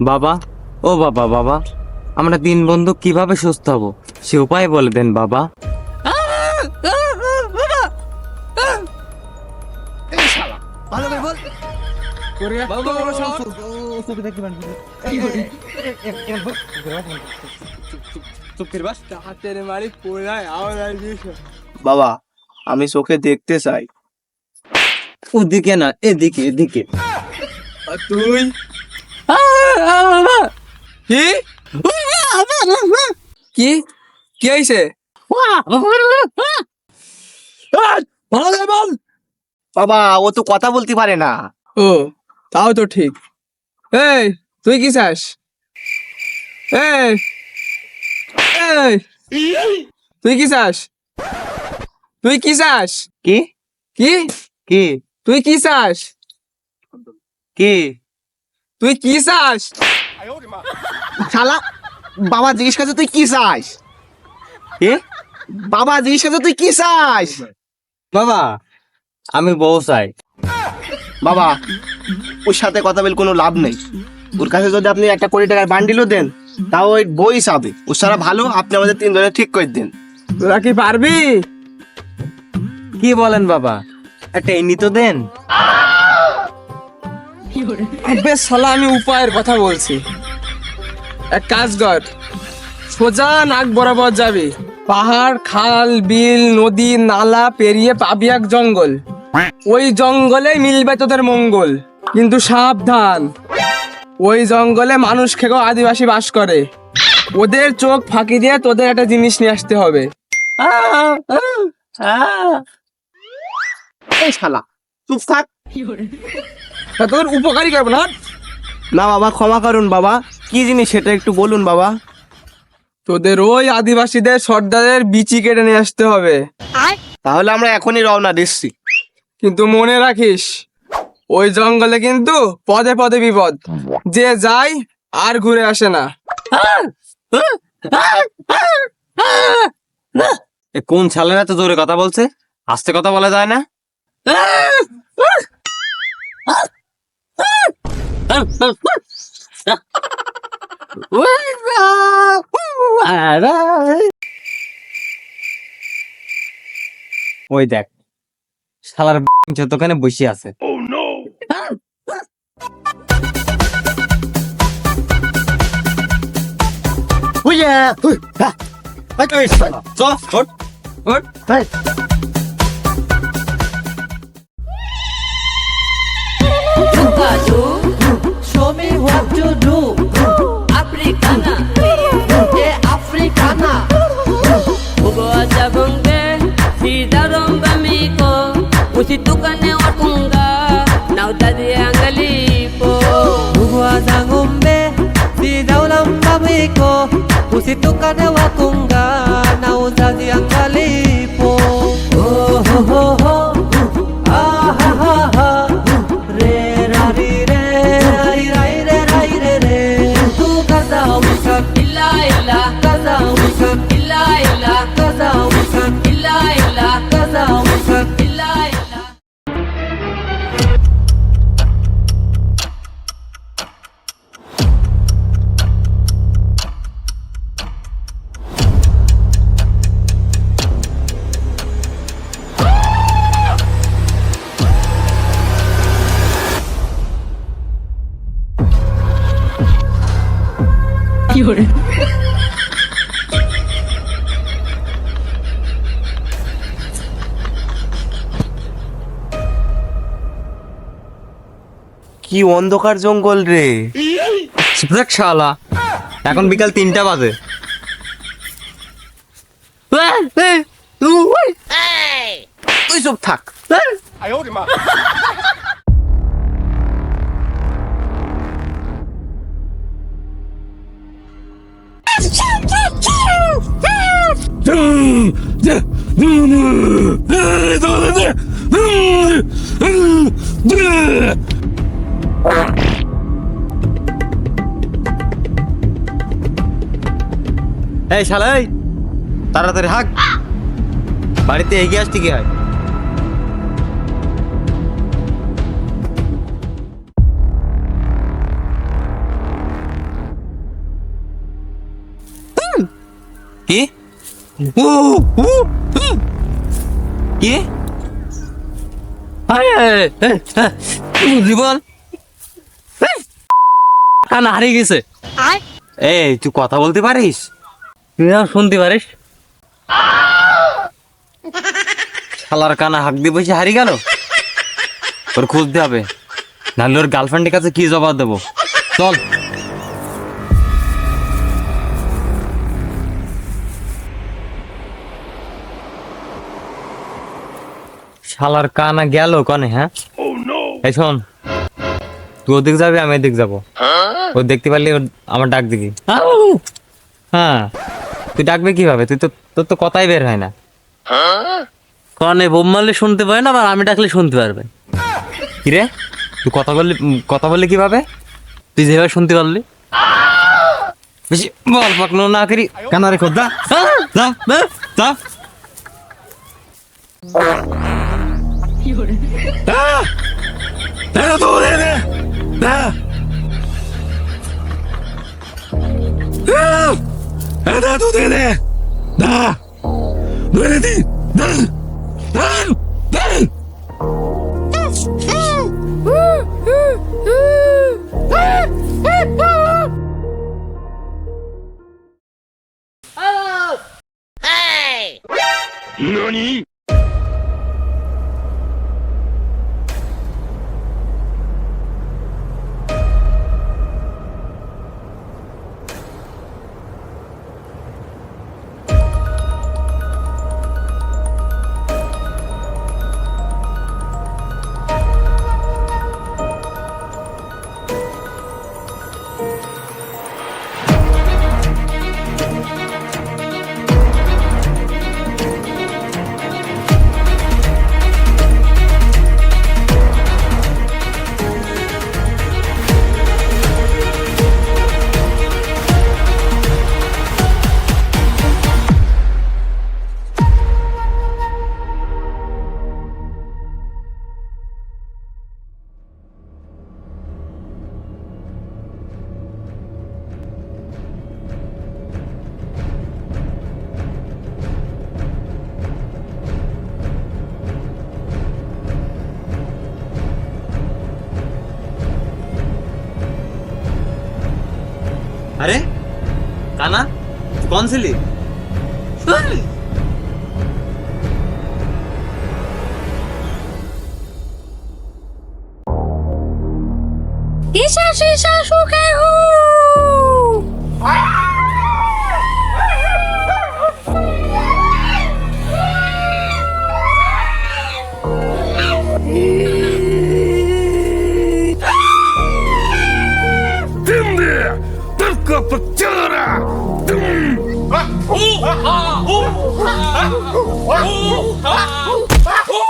বাবা ও বাবা বাবা আমরা তিন বন্ধু কীভাবে সুস্থ হব? সে উপায় বলে দেন বাবা। বাবা আমি চোখে দেখতে চাই। ওদিকে না এদিকে এদিকে। তুই? কি? কি? কি হয়েছে ভালো করে বল। বাবা ও তো কথা বলতে পারে না। ও তাও তো ঠিক। এই তুই কি চাস? এই এই তুই কি চাস? তুই কি চাস? কি? কি? কি? তুই কি চাস? কি? তুই কি চাস? শালা বাবা জিজ্ঞেস করছে তুই কি চাস? কি? বাবা জিজ্ঞেস করছে তুই কি চাস? বাবা আমি বউ চাই। বাবা ওর সাথে কথা বলে কোনো লাভ নেই। ওর কাছে যদি আপনি একটা কোটি টাকার বান্ডিলও দেন তাও ওই বই চাবে। ওর সারা ভালো আপনি আমাদের তিন তিনজনে ঠিক করে দিন। তোরা কি পারবি? কি বলেন বাবা? একটা এমনি তো দেন। বেশ শালা আমি উপায়ের কথা বলছি। এক কাজ কর সোজা নাক বরাবর যাবি। পাহাড় খাল বিল নদী নালা পেরিয়ে পাবি এক জঙ্গল। ওই জঙ্গলে মিলবে তোদের মঙ্গল কিন্তু সাবধান। ওই জঙ্গলে মানুষ খেকেও আদিবাসী বাস করে। ওদের চোখ ফাঁকি দিয়ে তোদের একটা জিনিস নিয়ে আসতে হবে। এই শালা চুপ থাক। তা তোদের উপকারী করব না না বাবা ক্ষমা করুন বাবা। কি জিনিস সেটা একটু বলুন বাবা। তোদের ওই আদিবাসীদের সর্দারের বিচি কেটে নিয়ে আসতে হবে। তাহলে আমরা এখনই রওনা দিচ্ছি। কিন্তু মনে রাখিস ওই জঙ্গলে কিন্তু পদে পদে বিপদ। যে যায় আর ঘুরে আসে না। এ কোন ছালেরা তো জোরে কথা বলছে? আস্তে কথা বলা যায় না। ওই দেখ শালার যতখানে বসে আছে। Do. Show me what to do. Africana, eh Africana. Ugoja bunge, sidaromba miko, usitukane wakunga, na utadi angalipo. Ugwaza ng'ombe, sidaulamba mwiko, usitukane wakunga কি অন্ধকার জঙ্গল রে। দেখ শালা এখন বিকাল তিনটা বাজে। তুই চুপ থাক। এই শালাই তাড়াতাড়ি হাক। বাড়িতে এগিয়ে আসতে কি হয়? কি? কি? জীবন? কানা হারিয়ে গেছে। এই তুই কথা বলতে পারিস? তুই শুনতে পারিস? শালার কানা হাক দিয়ে বসে হারিয়ে গেল? ওর খুঁজতে হবে। নাহলে ওর গার্লফ্রেন্ডের কাছে কি জবাব দেবো? চল। শালার কানা গেল কনে হ্যাঁ? এই শোন। তুই ওদিক যাবি আমি এদিক যাব। ও দেখতে পারলি ওর আমার ডাক দিবি। হ্যাঁ। তুই ডাকবি কীভাবে? তুই তো তোর তো কথাই বের হয় না। কানে বোম মারলে শুনতে পারে না আবার আমি ডাকলে শুনতে পারবে। কিরে তুই কথা বললি কথা বললি কীভাবে? তুই যেভাবে শুনতে পারলি। বেশি বল পাকনো না করি। কানারে খোদা? যা যা, 나! 아! 아, 나도 되네! 나! 너네들! अरे काना तू कौन सी ली 오! 아! 오! 아! 오! 아! 오! 아!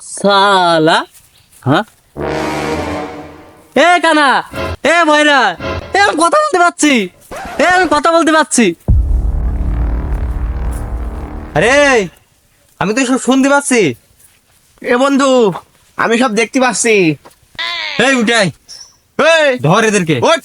সালা হ্যাঁ? এ কানা এ ভয়রা এ আমি কথা বলতে পারছি এ আমি কথা বলতে পারছি। আরে আমি তো সব শুনতে পাচ্ছি। এ বন্ধু আমি সব দেখতে পাচ্ছি। এই উঠাই এই, ধর এদেরকে। ওঠ।